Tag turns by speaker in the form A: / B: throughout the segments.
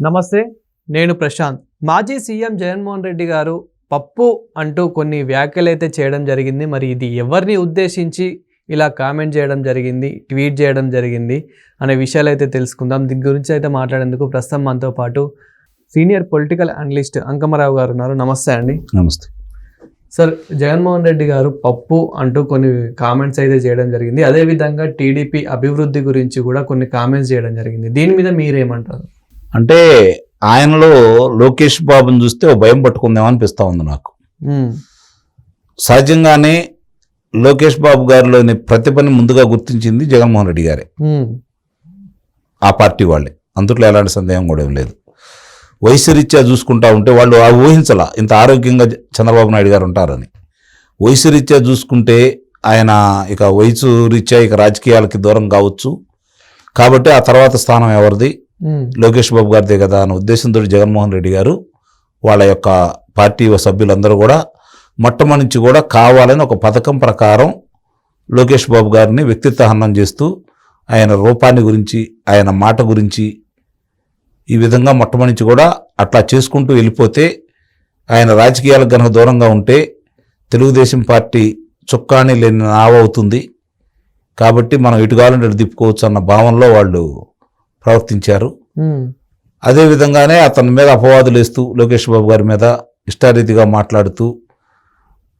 A: నమస్తే నేను ప్రశాంత్. మాజీ సీఎం జగన్మోహన్ రెడ్డి గారు పప్పు అంటూ కొన్ని వ్యాఖ్యలు అయితే చేయడం జరిగింది. మరి ఇది ఎవరిని ఉద్దేశించి ఇలా కామెంట్ చేయడం జరిగింది ట్వీట్ చేయడం జరిగింది అనే విషయాలు అయితే తెలుసుకుందాం. దీని గురించి అయితే మాట్లాడేందుకు ప్రస్తుతం మనతో పాటు సీనియర్ పొలిటికల్ అనలిస్ట్ అంకమరావు గారు ఉన్నారు. నమస్తే అండి.
B: నమస్తే.
A: సార్ జగన్మోహన్ రెడ్డి గారు పప్పు అంటూ కొన్ని కామెంట్స్ అయితే చేయడం జరిగింది. అదేవిధంగా టీడీపీ అభివృద్ధి గురించి కూడా కొన్ని కామెంట్స్ చేయడం జరిగింది. దీని మీద మీరేమంటారు?
B: అంటే ఆయనలో లోకేష్ బాబుని చూస్తే ఓ భయం పట్టుకుందామని అనిపిస్తా ఉంది నాకు. సహజంగానే లోకేష్ బాబు గారిలోని ప్రతిభని ముందుగా గుర్తించింది జగన్మోహన్ రెడ్డి గారే. ఆ పార్టీ వాళ్ళే. అందుట్లో ఎలాంటి సందేహం కూడా ఏం లేదు. వయసు రీత్యా చూసుకుంటా ఉంటే వాళ్ళు ఆ ఊహించాల ఇంత ఆరోగ్యంగా చంద్రబాబు నాయుడు గారు ఉంటారని. వయసు రీత్యా చూసుకుంటే ఆయన ఇక వయసు రీత్యా ఇక రాజకీయాలకి దూరం కావచ్చు. కాబట్టి ఆ తర్వాత స్థానం ఎవరిది? లోకేష్ బాబు గారిదే కదా అన్న ఉద్దేశంతో జగన్మోహన్ రెడ్డి గారు వాళ్ళ యొక్క పార్టీ సభ్యులందరూ కూడా మొట్టమొదటి నుంచి కూడా కావాలని ఒక పథకం ప్రకారం లోకేష్ బాబు గారిని వ్యక్తిత్వహనం చేస్తూ ఆయన రూపాన్ని గురించి ఆయన మాట గురించి ఈ విధంగా మొట్టమొదటి నుంచి కూడా అట్లా చేసుకుంటూ వెళ్ళిపోతే ఆయన రాజకీయాలకు గనక దూరంగా ఉంటే తెలుగుదేశం పార్టీ చుక్కాని లేని నావవుతుంది కాబట్టి మనం ఇటు కావాలంటే ఇటు తిప్పుకోవచ్చు అన్న భావనలో వాళ్ళు ప్రవర్తించారు. అదే విధంగానే అతని మీద అపవాదులు వేస్తూ లోకేష్ బాబు గారి మీద ఇష్టారీతిగా మాట్లాడుతూ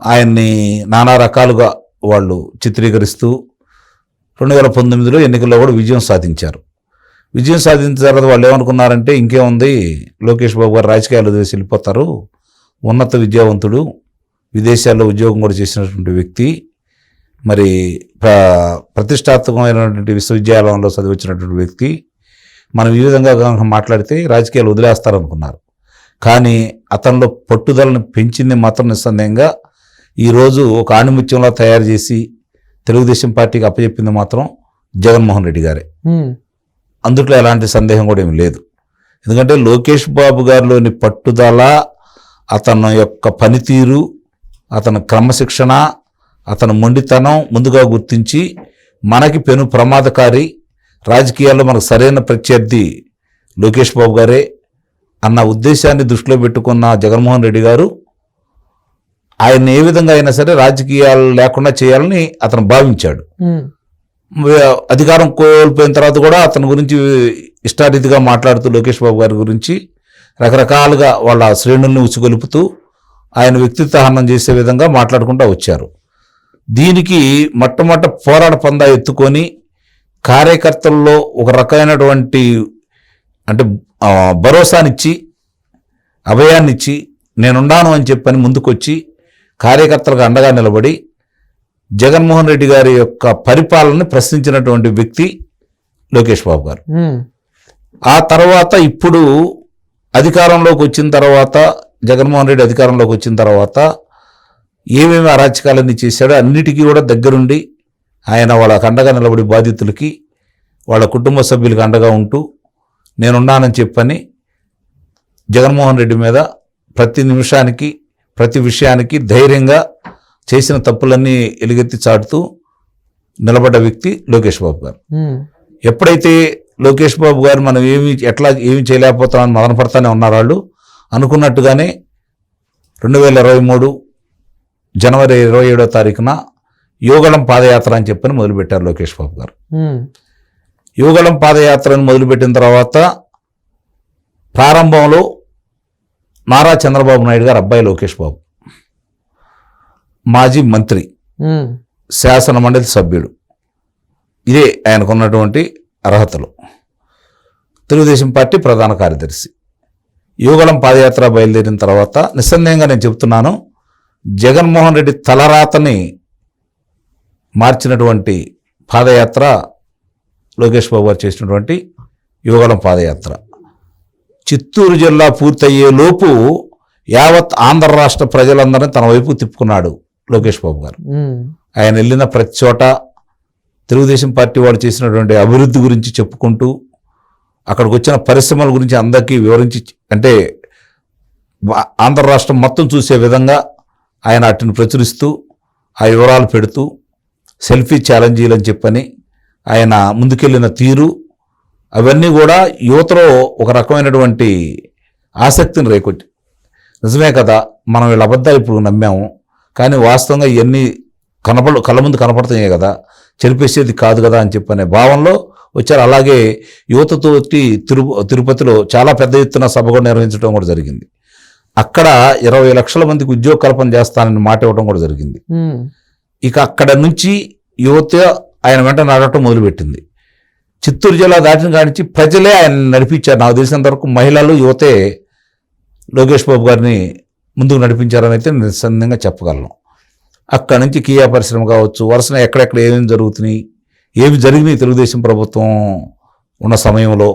B: ఆయన్ని నానా రకాలుగా వాళ్ళు చిత్రీకరిస్తూ రెండు వేల పంతొమ్మిదిలో ఎన్నికల్లో కూడా విజయం సాధించారు. విజయం సాధించిన తర్వాత వాళ్ళు ఏమనుకున్నారంటే ఇంకేముంది? లోకేష్ బాబు గారు రాజకీయాలు వదిలేసి వెళ్ళిపోతారు. ఉన్నత విద్యావంతుడు విదేశాల్లో ఉద్యోగం కూడా చేసినటువంటి వ్యక్తి మరి ప్ర ప్రతిష్టాత్మకమైనటువంటి విశ్వవిద్యాలయంలో చదివించినటువంటి వ్యక్తి మనం ఈ విధంగా కనుక మాట్లాడితే రాజకీయాలు వదిలేస్తారనుకున్నారు. కానీ అతనిలో పట్టుదలను పెంచింది మాత్రం నిస్సందేహంగా ఈరోజు ఒక ఆణిముత్యంలో తయారు చేసి తెలుగుదేశం పార్టీకి అప్పచెప్పింది మాత్రం జగన్మోహన్ రెడ్డి గారే. అందుట్లో ఎలాంటి సందేహం కూడా ఏమి లేదు. ఎందుకంటే లోకేష్ బాబు గారిలోని పట్టుదల అతని యొక్క పనితీరు అతని క్రమశిక్షణ అతని మొండితనం ముందుగా గుర్తించి మనకి పెను ప్రమాదకారి రాజకీయాల్లో మనకు సరైన ప్రత్యర్థి లోకేష్ బాబు గారే అన్న ఉద్దేశాన్ని దృష్టిలో పెట్టుకున్న జగన్మోహన్ రెడ్డి గారు ఆయన ఏ విధంగా అయినా సరే రాజకీయాలు లేకుండా చేయాలని అతను భావించాడు. అధికారం కోల్పోయిన తర్వాత కూడా అతని గురించి ఇష్టారీతిగా మాట్లాడుతూ లోకేష్ బాబు గారి గురించి రకరకాలుగా వాళ్ళ శ్రేణుల్ని ఉచ్చుగొలుపుతూ ఆయన వ్యక్తిత్వ హననం చేసే విధంగా మాట్లాడుకుంటూ వచ్చారు. దీనికి మొట్టమొదట పోరాట పందా ఎత్తుకొని కార్యకర్తల్లో ఒక రకమైనటువంటి అంటే భరోసానిచ్చి అభయాన్నిచ్చి నేనున్నాను అని చెప్పని ముందుకొచ్చి కార్యకర్తలకు అండగా నిలబడి జగన్మోహన్ రెడ్డి గారి యొక్క పరిపాలనని ప్రశ్నించినటువంటి వ్యక్తి లోకేష్ బాబు గారు. ఆ తర్వాత ఇప్పుడు అధికారంలోకి వచ్చిన తర్వాత జగన్మోహన్ రెడ్డి అధికారంలోకి వచ్చిన తర్వాత ఏమేమి అరాచకాలన్నీ చేశాడో అన్నిటికీ కూడా దగ్గరుండి ఆయన వాళ్ళకి అండగా నిలబడి బాధితులకి వాళ్ళ కుటుంబ సభ్యులకి అండగా ఉంటూ నేనున్నానని చెప్పని జగన్మోహన్ రెడ్డి మీద ప్రతి నిమిషానికి ప్రతి విషయానికి ధైర్యంగా చేసిన తప్పులన్నీ ఎలుగెత్తి చాటుతూ నిలబడ్డ వ్యక్తి లోకేష్ బాబు గారు. ఎప్పుడైతే లోకేష్ బాబు గారు మనం ఏమి ఎట్లా ఏమి చేయలేకపోతామని మదన పడతానే ఉన్నారు వాళ్ళు అనుకున్నట్టుగానే రెండు వేల ఇరవై మూడు జనవరి ఇరవై ఏడో తారీఖున యోగళం పాదయాత్ర అని చెప్పని మొదలుపెట్టారు లోకేష్ బాబు గారు.
A: ఉమ్,
B: యువగళం పాదయాత్రను మొదలుపెట్టిన తర్వాత ప్రారంభంలో నారా చంద్రబాబు నాయుడు గారు అబ్బాయి లోకేష్ బాబు మాజీ మంత్రి శాసన మండలి సభ్యుడు. ఇదే ఆయనకున్నటువంటి అర్హతలు. తెలుగుదేశం పార్టీ ప్రధాన కార్యదర్శి. యువగళం పాదయాత్ర బయలుదేరిన తర్వాత నిస్సందేహంగా నేను చెప్తున్నాను జగన్మోహన్ రెడ్డి తలరాతని మార్చినటువంటి పాదయాత్ర లోకేష్ బాబు గారు చేసినటువంటి యువగళం పాదయాత్ర. చిత్తూరు జిల్లా పూర్తయ్యే లోపు యావత్ ఆంధ్ర రాష్ట్ర ప్రజలందరినీ తన వైపు తిప్పుకున్నాడు లోకేష్ బాబు గారు. ఆయన వెళ్ళిన ప్రతి చోట తెలుగుదేశం పార్టీ వాళ్ళు చేసినటువంటి అభివృద్ధి గురించి చెప్పుకుంటూ అక్కడికి వచ్చిన పరిశ్రమల గురించి అందరికీ వివరించి అంటే ఆంధ్ర రాష్ట్రం మొత్తం చూసే విధంగా ఆయన వాటిని ప్రచురిస్తూ ఆ వివరాలు పెడుతూ సెల్ఫీ ఛాలెంజీలు అని చెప్పని ఆయన ముందుకెళ్ళిన తీరు అవన్నీ కూడా యువతలో ఒక రకమైనటువంటి ఆసక్తిని రేకొట్టి. నిజమే కదా మనం వీళ్ళ అబద్ధాలు ఇప్పుడు నమ్మాము కానీ వాస్తవంగా ఇవన్నీ కనపడు కళ్ళ ముందు కనపడుతున్నాయి కదా చెరిపేసేది కాదు కదా అని చెప్పనే భావనలో వచ్చారు. అలాగే యువతతోటి తిరు తిరుపతిలో చాలా పెద్ద ఎత్తున సభ కూడా నిర్వహించడం కూడా జరిగింది. అక్కడ ఇరవై లక్షల మందికి ఉద్యోగ కల్పన చేస్తానని మాట ఇవ్వడం కూడా జరిగింది. ఇక అక్కడ నుంచి యువత ఆయన వెంట నడవటం మొదలుపెట్టింది. చిత్తూరు జిల్లా దాటిన కానించి ప్రజలే ఆయన నడిపించారు. నాకు తెలిసినంత వరకు మహిళలు యువతే లోకేష్ బాబు గారిని ముందుకు నడిపించారని అయితే నిస్సందేహంగా చెప్పగలను. అక్కడ నుంచి కియా పరిశ్రమ కావచ్చు వరుసన ఎక్కడెక్కడ ఏమేమి జరుగుతున్నాయి ఏమి జరిగినాయి తెలుగుదేశం ప్రభుత్వం ఉన్న సమయంలో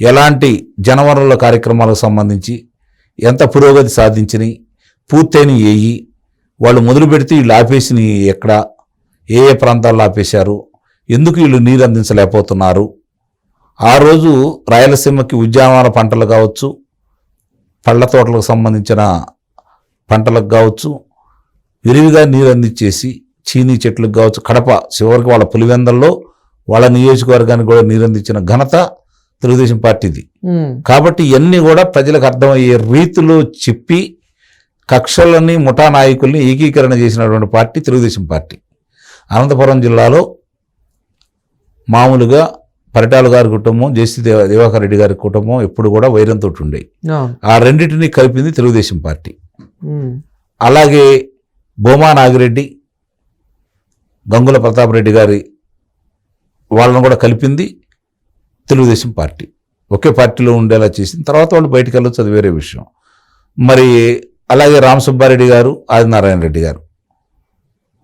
B: ఎలాంటి జనవనరుల కార్యక్రమాలకు సంబంధించి ఎంత పురోగతి సాధించినాయి పూర్తయిన ఏయి వాళ్ళు మొదలు పెడితే వీళ్ళు ఆపేసినవి ఎక్కడ? ఏ ఏ ప్రాంతాల్లో ఆపేశారు? ఎందుకు వీళ్ళు నీరు అందించలేకపోతున్నారు? ఆ రోజు రాయలసీమకి ఉద్యానవన పంటలు కావచ్చు పళ్ళ తోటలకు సంబంధించిన పంటలకు కావచ్చు విరివిగా నీరు అందించేసి చీనీ చెట్లకు కావచ్చు కడప చివరికి వాళ్ళ పులివెందల్లో వాళ్ళ నియోజకవర్గానికి కూడా నీరు అందించిన ఘనత తెలుగుదేశం పార్టీది. కాబట్టి ఇవన్నీ కూడా ప్రజలకు అర్థమయ్యే రీతిలో చెప్పి కక్షలని ముఠా నాయకుల్ని ఏకీకరణ చేసినటువంటి పార్టీ తెలుగుదేశం పార్టీ. అనంతపురం జిల్లాలో మామూలుగా పరిటాల గారి కుటుంబం జేసీ దేవ దివాకర్ రెడ్డి గారి కుటుంబం ఎప్పుడు కూడా వైరంతో
A: అవును
B: ఆ. రెండింటిని కలిపింది తెలుగుదేశం పార్టీ. అలాగే భూమా నాగిరెడ్డి గంగుల ప్రతాప్ రెడ్డి గారి వాళ్ళను కూడా కలిపింది తెలుగుదేశం పార్టీ. ఒకే పార్టీలో ఉండేలా చేసింది. తర్వాత వాళ్ళు బయటికి వెళ్ళొచ్చు అది వేరే విషయం. మరి అలాగే రామసుబ్బారెడ్డి గారు ఆదినారాయణ రెడ్డి గారు.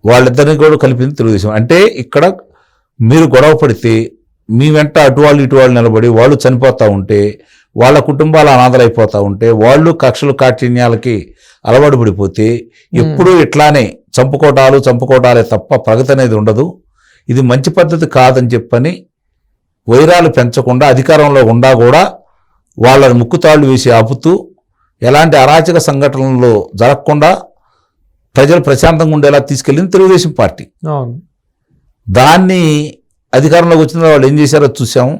B: వాళ్ళిద్దరిని కూడా కలిపింది తెలుగుదేశం. అంటే ఇక్కడ మీరు గొడవ పడితే మీ వెంట అటు వాళ్ళు ఇటు వాళ్ళు నిలబడి వాళ్ళు చనిపోతూ ఉంటే వాళ్ళ కుటుంబాలు అనాథలైపోతూ ఉంటే వాళ్ళు కక్షలు కాఠిన్యాలకి అలవాటు పడిపోతే ఎప్పుడూ ఇట్లానే చంపుకోటాలు చంపుకోటాలే తప్ప ప్రగతి అనేది ఉండదు. ఇది మంచి పద్ధతి కాదని చెప్పని వైరాలు పెంచకుండా అధికారంలో ఉండా కూడా వాళ్ళ ముక్కుతాళ్ళు వేసి ఆపుతూ ఎలాంటి అరాచక సంఘటనలు జరగకుండా ప్రజలు ప్రశాంతంగా ఉండేలా తీసుకెళ్ళింది తెలుగుదేశం పార్టీ. దాన్ని అధికారంలోకి వచ్చిన వాళ్ళు ఏం చేశారో చూసాము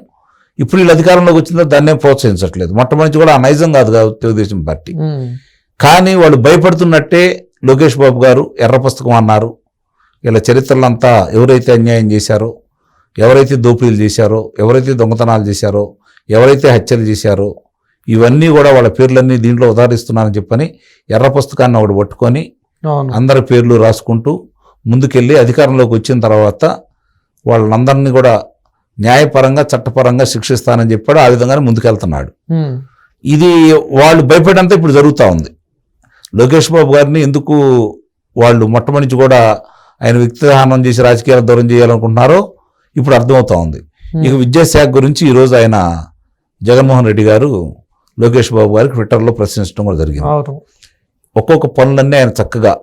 B: ఇప్పుడు వీళ్ళు అధికారంలోకి వచ్చిన తర్వాత దాన్నే ప్రోత్సహించట్లేదు. మొట్టమొదటి కూడా ఆ నైజం కాదు కాదు తెలుగుదేశం పార్టీ. కానీ వాళ్ళు భయపడుతున్నట్టే లోకేష్ బాబు గారు ఎర్ర పుస్తకం అన్నారు. వీళ్ళ చరిత్రలంతా ఎవరైతే అన్యాయం చేశారో ఎవరైతే దోపిడీలు చేశారో ఎవరైతే దొంగతనాలు చేశారో ఎవరైతే హత్యలు చేశారో ఇవన్నీ కూడా వాళ్ళ పేర్లన్నీ దీంట్లో ఉదాహరిస్తున్నానని చెప్పని ఎర్ర పుస్తకాన్ని ఒకటి పట్టుకొని అందరి పేర్లు రాసుకుంటూ ముందుకెళ్ళి అధికారంలోకి వచ్చిన తర్వాత వాళ్ళందరినీ కూడా న్యాయపరంగా చట్టపరంగా శిక్షిస్తానని చెప్పాడు. ఆ విధంగానే ముందుకెళ్తున్నాడు. ఇది వాళ్ళు భయపడంతా ఇప్పుడు జరుగుతూ ఉంది. లోకేష్ బాబు గారిని ఎందుకు వాళ్ళు మొట్టమొదటి కూడా ఆయన వ్యక్తిహానం చేసి రాజకీయాలు దూరం చేయాలనుకుంటున్నారో ఇప్పుడు అర్థమవుతా ఉంది. ఇక విద్యాశాఖ గురించి ఈరోజు ఆయన జగన్మోహన్ రెడ్డి గారు లోకేష్ బాబు గారికి ట్విట్టర్లో ప్రశ్నించడం కూడా జరిగింది. ఒక్కొక్క పనులన్నీ ఆయన చక్కగా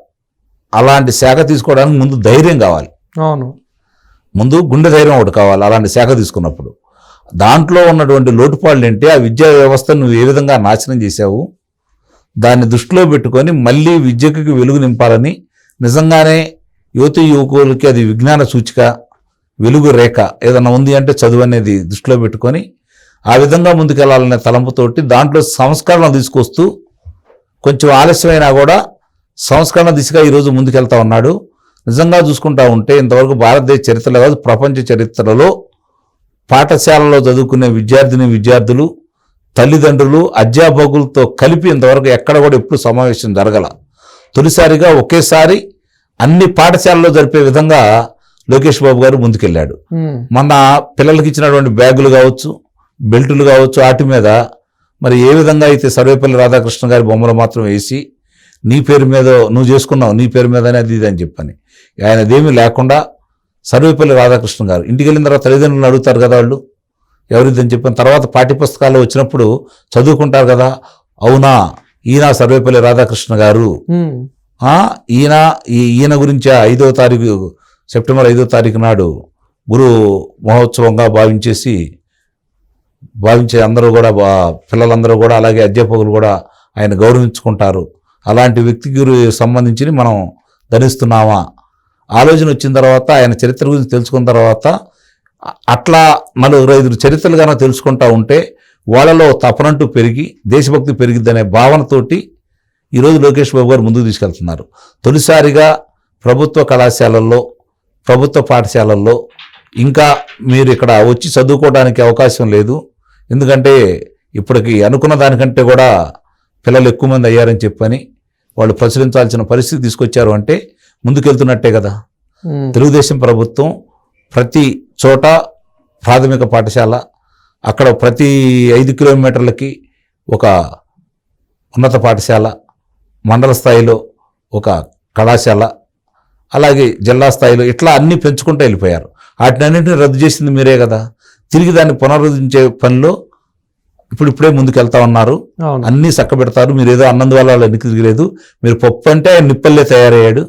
B: అలాంటి శాఖ తీసుకోవడానికి ముందు ధైర్యం కావాలి.
A: అవును.
B: ముందు గుండె ధైర్యం ఒకటి కావాలి అలాంటి శాఖ తీసుకున్నప్పుడు. దాంట్లో ఉన్నటువంటి లోటుపాళ్ళు ఏంటి? ఆ విద్యా వ్యవస్థను నువ్వు ఏ విధంగా నాశనం చేశావు? దాన్ని దృష్టిలో పెట్టుకొని మళ్ళీ విద్యకు వెలుగు నింపాలని నిజంగానే యువత యువకులకి అది విజ్ఞాన సూచిక వెలుగు రేఖ ఏదన్నా ఉంది అంటే చదువు అనేది దృష్టిలో పెట్టుకొని ఆ విధంగా ముందుకెళ్ళాలనే తలంపుతోటి దాంట్లో సంస్కరణ తీసుకొస్తూ కొంచెం ఆలస్యమైనా కూడా సంస్కరణ దిశగా ఈరోజు ముందుకెళ్తా ఉన్నాడు. నిజంగా చూసుకుంటా ఉంటే ఇంతవరకు భారతదేశ చరిత్రలో కాదు ప్రపంచ చరిత్రలో పాఠశాలలో చదువుకునే విద్యార్థిని విద్యార్థులు తల్లిదండ్రులు అధ్యాపకులతో కలిపి ఇంతవరకు ఎక్కడ కూడా ఎప్పుడు సమావేశం జరగల. తొలిసారిగా ఒకేసారి అన్ని పాఠశాలలో జరిపే విధంగా లోకేష్ బాబు గారు ముందుకెళ్ళాడు. మన పిల్లలకి ఇచ్చినటువంటి బ్యాగులు కావచ్చు బెల్టులు కావచ్చు వాటి మీద. మరి ఏ విధంగా అయితే సర్వేపల్లి రాధాకృష్ణ గారి బొమ్మలు మాత్రం వేసి నీ పేరు మీద నువ్వు చేసుకున్నావు నీ పేరు మీదనే అది ఇది అని చెప్పని. ఆయన అదేమీ లేకుండా సర్వేపల్లి రాధాకృష్ణ గారు ఇంటికి వెళ్ళిన తర్వాత తల్లిదండ్రులను అడుగుతారు కదా వాళ్ళు? ఎవరిదని చెప్పిన. తర్వాత పాఠ్యపుస్తకాలు వచ్చినప్పుడు చదువుకుంటారు కదా? అవునా? ఈయన సర్వేపల్లి రాధాకృష్ణ గారు. ఈయన ఈ ఈయన గురించి ఐదవ తారీఖు సెప్టెంబర్ ఐదో తారీఖు నాడు గురు మహోత్సవంగా భావించేసి భావించే అందరూ కూడా బా- పిల్లలందరూ కూడా అలాగే అధ్యాపకులు కూడా ఆయన గౌరవించుకుంటారు. అలాంటి వ్యక్తికి సంబంధించి మనం ధరిస్తున్నామా? ఆలోచన వచ్చిన తర్వాత ఆయన చరిత్ర గురించి తెలుసుకున్న తర్వాత అట్లా నలుగురు ఐదు చరిత్రలు కనుక తెలుసుకుంటా ఉంటే వాళ్ళలో తపనంటూ పెరిగి దేశభక్తి పెరిగిద్దనే భావనతోటి ఈరోజు లోకేష్ బాబు గారు ముందుకు తీసుకెళ్తున్నారు. తొలిసారిగా ప్రభుత్వ కళాశాలల్లో ప్రభుత్వ పాఠశాలల్లో ఇంకా మీరు ఇక్కడ వచ్చి చదువుకోవడానికి అవకాశం లేదు. ఎందుకంటే ఇప్పటికి అనుకున్న దానికంటే కూడా పిల్లలు ఎక్కువ మంది అయ్యారని చెప్పని వాళ్ళు ప్రచురించాల్సిన పరిస్థితి తీసుకొచ్చారు అంటే ముందుకెళ్తున్నట్టే కదా. తెలుగుదేశం ప్రభుత్వం ప్రతి చోట ప్రాథమిక పాఠశాల అక్కడ ప్రతి ఐదు కిలోమీటర్లకి ఒక ఉన్నత పాఠశాల మండల స్థాయిలో ఒక కళాశాల అలాగే జిల్లా స్థాయిలో ఇట్లా అన్నీ పెంచుకుంటూ వెళ్ళిపోయారు. వాటినన్నింటినీ రద్దు చేసింది మీరే కదా. తిరిగి దాన్ని పునరుద్ధరించే పనిలో ఇప్పుడు ఇప్పుడే ముందుకు వెళ్తా ఉన్నారు అన్నీ చక్కబెడతారు. మీరు ఏదో అన్నందువల్ల వాళ్ళు వెనక్కి తిరగలేదు. మీరు పప్పు అంటే ఆయన నిప్పల్లే తయారయ్యాడు.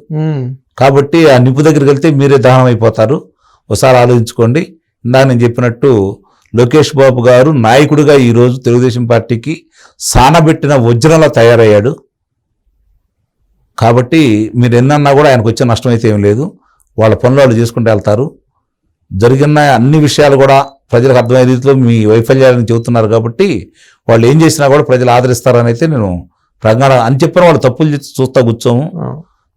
B: కాబట్టి ఆ నిప్పు దగ్గరికి వెళ్తే మీరే దహనం అయిపోతారు. ఒకసారి ఆలోచించుకోండి. ఇందాక నేను చెప్పినట్టు లోకేష్ బాబు గారు నాయకుడిగా ఈరోజు తెలుగుదేశం పార్టీకి సానబెట్టిన వజ్రంలా తయారయ్యాడు. కాబట్టి మీరు ఎన్నన్నా కూడా ఆయనకు వచ్చే నష్టం అయితే ఏం లేదు. వాళ్ళ పనులు వాళ్ళు చేసుకుంటూ వెళ్తారు. జరిగిన అన్ని విషయాలు కూడా ప్రజలకు అర్థమయ్యే రీతిలో మీ వైఫల్యాలను చెబుతున్నారు కాబట్టి వాళ్ళు ఏం చేసినా కూడా ప్రజలు ఆదరిస్తారని అయితే నేను ప్రజ్ఞ అని చెప్పిన వాళ్ళు తప్పులు చేసి చూస్తా కూర్చోము.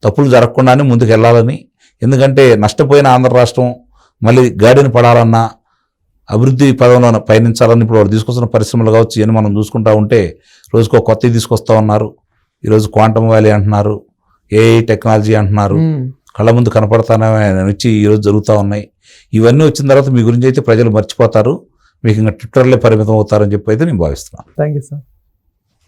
B: తప్పులు జరగకుండానే ముందుకు వెళ్ళాలని. ఎందుకంటే నష్టపోయిన ఆంధ్ర రాష్ట్రం మళ్ళీ గాడిని పడాలన్నా అభివృద్ధి పదంలో పయనించాలని ఇప్పుడు వాళ్ళు తీసుకొస్తున్న పరిశ్రమలు కావచ్చు ఇవన్నీ మనం చూసుకుంటా ఉంటే రోజుకో కొత్తవి తీసుకొస్తా ఉన్నారు. ఈరోజు క్వాంటమ్ వ్యాలీ అంటున్నారు ఏఐ టెక్నాలజీ అంటున్నారు. కళ్ళ ముందు కనపడతానే వచ్చి ఈరోజు జరుగుతూ ఉన్నాయి. ఇవన్నీ వచ్చిన తర్వాత మీ గురించి అయితే ప్రజలు మర్చిపోతారు. మీకు ఇంకా ట్విట్టర్లే పరిమితం అవుతారని చెప్పి అయితే నేను భావిస్తున్నాను.
A: Thank you sir.